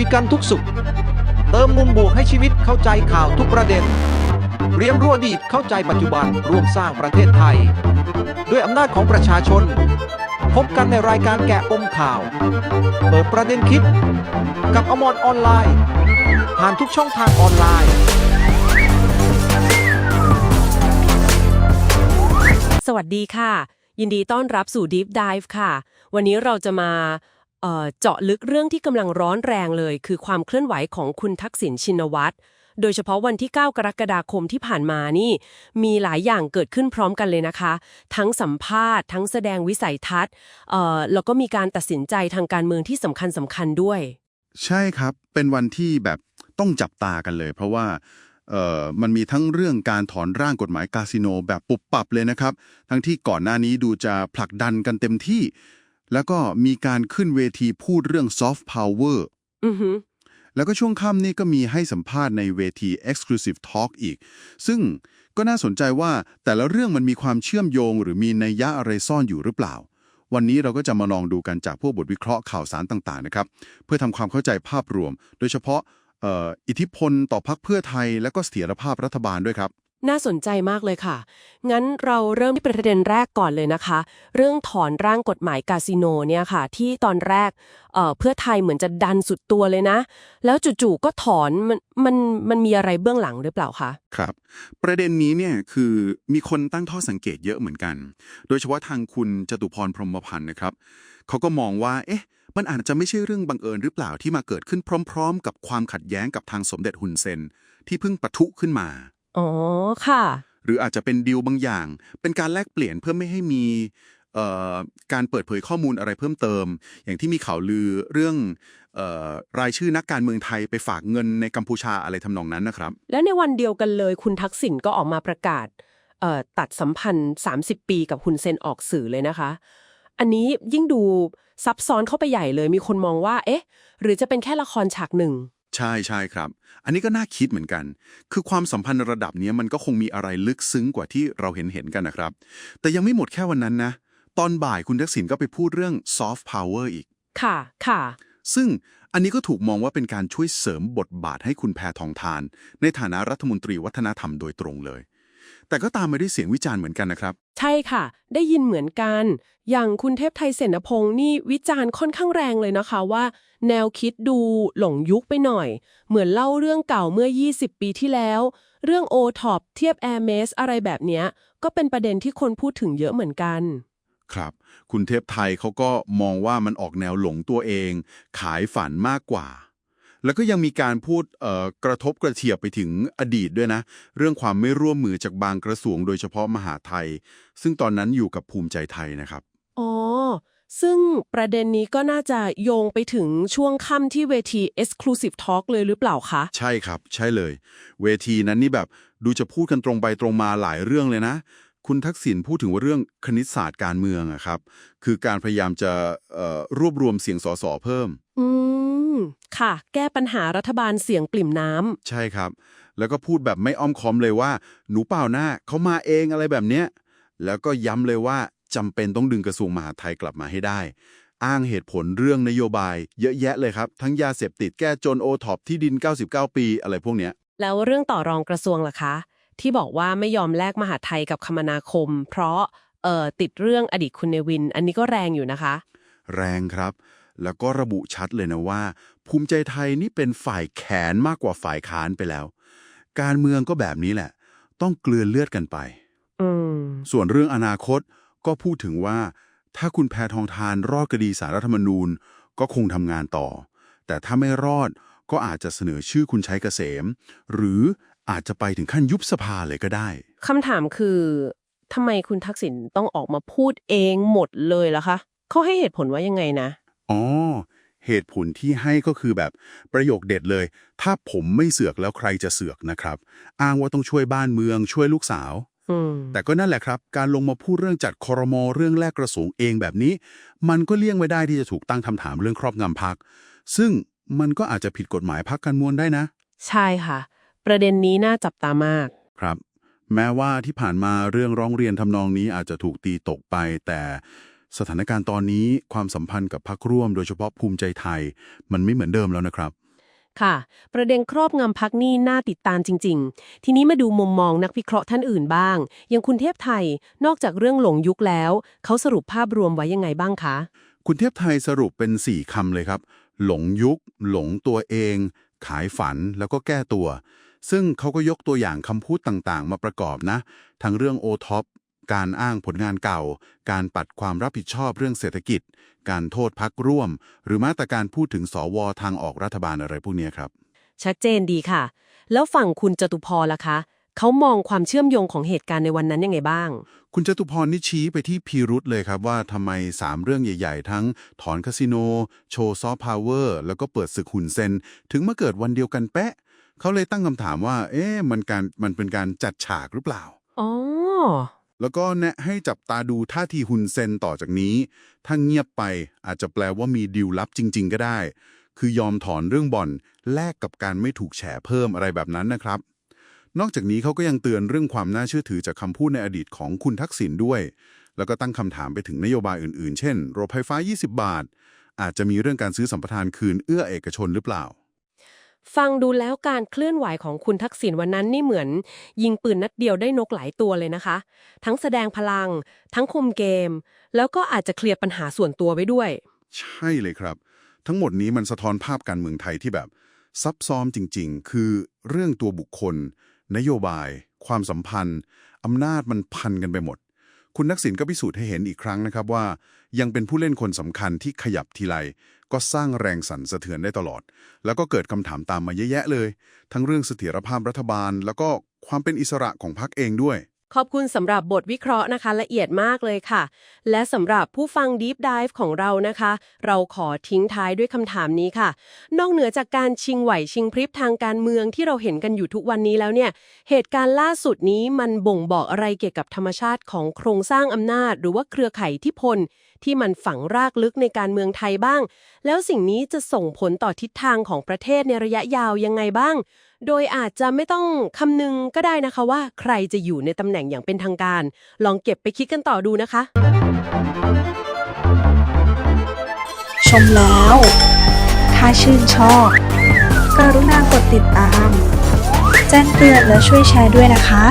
คุยกันทุกสุข เติมมุมบวกให้ชีวิตเข้าใจข่าวทุกประเด็น เรียมรู้อดีตเข้าใจปัจจุบันร่วมสร้างประเทศไทย ด้วยอำนาจของประชาชน พบกันในรายการแกะปมข่าว เปิดประเด็นคิด กับอมรออนไลน์ ผ่านทุกช่องทางออนไลน์สวัสดีค่ะ ยินดีต้อนรับสู่ Deep Dive ค่ะ วันนี้เราจะมา เจาะลึกเรื่องที่กำลังร้อนแรงเลย คือความเคลื่อนไหวของคุณทักษิณชินวัตรโดยเฉพาะวันที่ 9 กรกฎาคมที่ผ่านมานี่ มีหลายอย่างเกิดขึ้นพร้อมกันเลยนะคะ ทั้งสัมภาษณ์ ทั้งแสดงวิสัยทัศน์แล้วก็มีการตัดสินใจทางการเมืองที่สำคัญสำคัญด้วย ใช่ครับเป็นวันที่แบบต้องจับตากันเลย เพราะว่ามันมีทั้งเรื่องการถอนร่างกฎหมายคาสิโนแบบปุบปับเลยนะครับ ทั้งที่ก่อนหน้านี้ดูจะผลักดันกันเต็มที่ แล้วก็มีการขึ้นเวทีพูดเรื่องซอฟต์พาวเวอร์อือหือแล้วก็ช่วงค่ำนี่ก็มีให้สัมภาษณ์ในเวที Exclusive Talk อีก ซึ่งก็น่าสนใจว่าแต่ละเรื่องมันมีความเชื่อมโยง หรือมีนัยยะอะไรซ่อนอยู่หรือเปล่า วันนี้เราก็จะมาลองดูกันจากพวกบทวิเคราะห์ข่าวสารต่างๆนะครับ เพื่อทำความเข้าใจภาพรวม โดยเฉพาะเอ่ออิทธิพลต่อพรรคเพื่อไทย และก็เสถียรภาพรัฐบาลด้วยครับ น่าสนใจมากเลยค่ะ งั้นเราเริ่มที่ประเด็นแรกก่อนเลยนะคะ เรื่องถอนร่างกฎหมายคาสิโนเนี่ยค่ะ ที่ตอนแรกเอ่อเพื่อไทยเหมือนจะดันสุดตัวเลยนะ แล้วจู่ๆก็ถอนมันมันมันมีอะไรเบื้องหลังหรือเปล่าคะครับ ประเด็นนี้เนี่ยคือมีคนตั้งข้อสังเกตเยอะเหมือนกัน โดยเฉพาะทางคุณจตุพรพรหมพันธ์นะครับเขาก็มองว่าเอ๊ะมันอาจจะไม่ใช่เรื่องบังเอิญหรือเปล่าที่มาเกิดขึ้นพร้อม ๆ กับความขัดแย้งกับทางสมเด็จฮุนเซนที่เพิ่งปะทุขึ้นมา อ๋อ ค่ะ หรืออาจจะเป็นดีลบางอย่าง เป็นการแลกเปลี่ยนเพื่อไม่ให้มีเอ่อการเปิดเผยข้อมูลอะไรเพิ่มเติม อย่างที่มีข่าวลือเรื่องเออรายชื่อนักการเมืองไทยไปฝากเงินในกัมพูชาอะไรทำนองนั้นนะครับ แล้วในวันเดียวกันเลยคุณทักษิณก็ออกมาประกาศเอ่อตัดสัมพันธ์ 30 ปีกับคุณเซนออกสื่อเลยนะคะ อันนี้ยิ่งดูซับซ้อนเข้าไปใหญ่เลยมีคนมองว่า เอ๊ะ หรือจะเป็นแค่ละครฉากหนึ่ง ใช่ใช่ครับ อันนี้ก็น่าคิดเหมือนกัน คือความสัมพันธ์ระดับเนี้ยมันก็คงมีอะไรลึกซึ้งกว่าที่เราเห็นเห็นกันนะครับ แต่ยังไม่หมดแค่วันนั้นนะ ตอนบ่ายคุณทักษิณก็ไปพูดเรื่องซอฟต์พาวเวอร์อีก ค่ะ ค่ะ ซึ่งอันนี้ก็ถูกมองว่าเป็นการช่วยเสริมบทบาทให้คุณแพทองทาน ในฐานะรัฐมนตรีวัฒนธรรมโดยตรงเลย แต่ก็ตามมาด้วยเสียงวิจารณ์เหมือนกันนะครับ ใช่ค่ะ ได้ยินเหมือนกัน อย่างคุณเทพไทยเสนพงศ์นี่วิจารณ์ค่อนข้างแรงเลยนะคะว่า แนวคิดดูหลงยุคไปหน่อย เหมือนเล่าเรื่องเก่าเมื่อ 20 ปีที่แล้ว เรื่อง o t o p เทียบ Air m e s อะไรแบบเนี้ย ก็เป็นประเด็นที่คนพูดถึงเยอะเหมือนกันครับ คุณเทพไทยเขาก็มองว่ามันออกแนวหลงตัวเอง ขายฝันมากกว่า แล้วก็ยังมีการพูดเอ่อกระทบกระเทียบไปถึงอดีตด้วยนะ เรื่องความไม่ร่วมมือจากบางกระทรวงโดยเฉพาะมหาไทย ซึ่งตอนนั้นอยู่กับภูมิใจไทยนะครับ อ๋อ ซึ่งประเด็นนี้ก็น่าจะโยงไปถึงช่วงค่ำที่เวที Exclusive Talk เลยหรือเปล่าคะ ใช่ครับ ใช่เลย เวทีนั้นนี่แบบดูจะพูดกันตรงไปตรงมาหลายเรื่องเลยนะคุณทักษิณพูดถึงว่าเรื่องคณิตศาสตร์การเมืองอะครับ คือการพยายามจะเอ่อรวบรวมเสียงสสเพิ่ม อืม ค่ะ แก้ปัญหารัฐบาลเสียงปริ่มน้ำ ใช่ครับ แล้วก็พูดแบบไม่อ้อมค้อมเลยว่า หนูเปล่าหน้าเขามาเองอะไรแบบเนี้ย แล้วก็ย้ำเลยว่าจำเป็นต้องดึงกระทรวงมหาดไทยกลับมาให้ได้ อ้างเหตุผลเรื่องนโยบาย เยอะแยะเลยครับ ทั้งยาเสพติดแก้จนโอท็อปที่ดิน 99 ปี อะไรพวกเนี้ย แล้วเรื่องต่อรองกระทรวงล่ะคะ ที่บอกว่าไม่ยอมแลกมหาดไทยกับคมนาคม เพราะเอ่อติดเรื่องอดีตคุณเนวิน อันนี้ก็แรงอยู่นะคะ แรงครับ แล้วก็ระบุชัดเลยนะว่า ภูมิใจไทยนี่เป็นฝ่ายแขนมากกว่าฝ่ายค้านไปแล้ว การเมืองก็แบบนี้แหละ ต้องเกลือเลือดกันไปอืมส่วนเรื่องอนาคตก็พูดถึงว่า ถ้าคุณแพทองทานรอดคดีสารรัฐธรรมนูญ ก็คงทำงานต่อ แต่ถ้าไม่รอดก็อาจจะเสนอชื่อคุณชัยเกษม หรืออาจจะไปถึงขั้นยุบสภาเลยก็ได้คำถามคือทำไมคุณทักษิณต้องออกมาพูดเองหมดเลยล่ะคะเขาให้เหตุผลว่ายังไงนะ อ๋อ เหตุผลที่ให้ก็คือแบบประโยคเด็ดเลย ถ้าผมไม่เสือกแล้วใครจะเสือกนะครับ อ้างว่าต้องช่วยบ้านเมืองช่วยลูกสาวอืมแต่ก็นั่นแหละครับ การลงมาพูดเรื่องจัดคอรมอเรื่องแลกกระทรวงเองแบบนี้ มันก็เลี่ยงไม่ได้ที่จะถูกตั้งคำถามเรื่องครอบงำพัก ซึ่งมันก็อาจจะผิดกฎหมายพักการเมืองได้นะ ใช่ค่ะ ประเด็นนี้น่าจับตามากครับ แม้ว่าที่ผ่านมาเรื่องร้องเรียนทำนองนี้อาจจะถูกตีตกไปแต่ สถานการณ์ตอนนี้ความสัมพันธ์กับพรรคร่วมโดยเฉพาะภูมิใจไทย มันไม่เหมือนเดิมแล้วนะครับ ค่ะ ประเด็นครอบงำพักนี่น่าติดตามจริง ๆ ทีนี้มาดูมุมมองนักวิเคราะห์ท่านอื่นบ้าง อย่างคุณเทพไทย นอกจากเรื่องหลงยุคแล้ว เขาสรุปภาพรวมไว้ยังไงบ้างคะ คุณเทพไทยสรุปเป็น 4คำเลยครับ หลงยุค หลงตัวเอง ขายฝันแล้วก็แก้ตัวซึ่งเขาก็ยกตัวอย่างคำพูดต่างๆ มาประกอบนะ ทั้งเรื่องโอท็อป การอ้างผลงานเก่า การปัดความรับผิดชอบเรื่องเศรษฐกิจ การโทษพักร่วม หรือแม้แต่การพูดถึงสวทางออกรัฐบาลอะไรพวกเนี้ยครับ ชัดเจนดีค่ะ แล้วฝั่งคุณจตุพรล่ะคะเขามองความเชื่อมโยงของเหตุการณ์ในวันนั้นยังไงบ้าง คุณจตุพรนี่ชี้ไปที่พีรุษเลยครับว่าทำไม 3 เรื่องใหญ่ ๆ ทั้งถอนคาสิโน โชว์ซอฟต์พาวเวอร์ แล้วก็เปิดศึกหุ่นเซน ถึงมาเกิดวันเดียวกันเป๊ะเขาเลยตั้งคำถามว่า เอ๊ะมันการมันเป็นการจัดฉากหรือเปล่า อ๋อ แล้วก็แนะให้จับตาดูท่าทีหุ่นเซนต่อจากนี้ ถ้าเงียบไปอาจจะแปลว่ามีดีลลับจริง ๆ ก็ได้ คือยอมถอนเรื่องบ่อนแลกกับการไม่ถูกแฉเพิ่มอะไรแบบนั้นนะครับ นอกจากนี้เขาก็ยังเตือนเรื่องความน่าเชื่อถือจากคำพูดในอดีตของคุณทักษิณด้วย แล้วก็ตั้งคำถามไปถึงนโยบายอื่นๆ เช่นโรงไฟฟ้า 20 บาท อาจจะมีเรื่องการซื้อสัมปทานคืนเอื้อเอกชนหรือเปล่า ฟังดูแล้วการเคลื่อนไหวของคุณทักษิณวันนั้นนี่เหมือน ยิงปืนนัดเดียวได้นกหลายตัวเลยนะคะ ทั้งแสดงพลัง ทั้งคุมเกม แล้วก็อาจจะเคลียร์ปัญหาส่วนตัวไว้ด้วย ใช่เลยครับ ทั้งหมดนี้มันสะท้อนภาพการเมืองไทยที่แบบ ซับซ้อนจริง ๆ คือเรื่องตัวบุคคล นโยบาย ความสัมพันธ์อำนาจมันพันกันไปหมด คุณนักษิณก็พิสูจน์ให้เห็นอีกครั้งนะครับว่า ยังเป็นผู้เล่นคนสำคัญที่ขยับทีไรก็สร้างแรงสั่นสะเทือนได้ตลอด แล้วก็เกิดคำถามตามมาเยอะแยะเลย ทั้งเรื่องเสถียรภาพรัฐบาล แล้วก็ความเป็นอิสระของพรรคเองด้วย ขอบคุณสำหรับบทวิเคราะห์นะคะละเอียดมากเลยค่ะ และสำหรับผู้ฟัง Deep Dive ของเรานะคะ เราขอทิ้งท้ายด้วยคำถามนี้ค่ะ นอกเหนือจากการชิงไหวชิงพริบทางการเมืองที่เราเห็นกันอยู่ทุกวันนี้แล้วเนี่ย เหตุการณ์ล่าสุดนี้มันบ่งบอกอะไรเกี่ยวกับธรรมชาติของโครงสร้างอำนาจ หรือว่าเครือข่ายทธิพลที่มันฝังรากลึกในการเมืองไทยบ้าง แล้วสิ่งนี้จะส่งผลต่อทิศทางของประเทศในระยะยาวยังไงบ้าง โดยอาจจะไม่ต้องคำนึงก็ได้นะคะว่า ใครจะอยู่ในตำแหน่งอย่างเป็นทางการ ลองเก็บไปคิดกันต่อดูนะคะ ชมแล้ว ถ้าชื่นชอบ กรุณากดติดตาม แจ้งเตือนและช่วยแชร์ด้วยนะคะ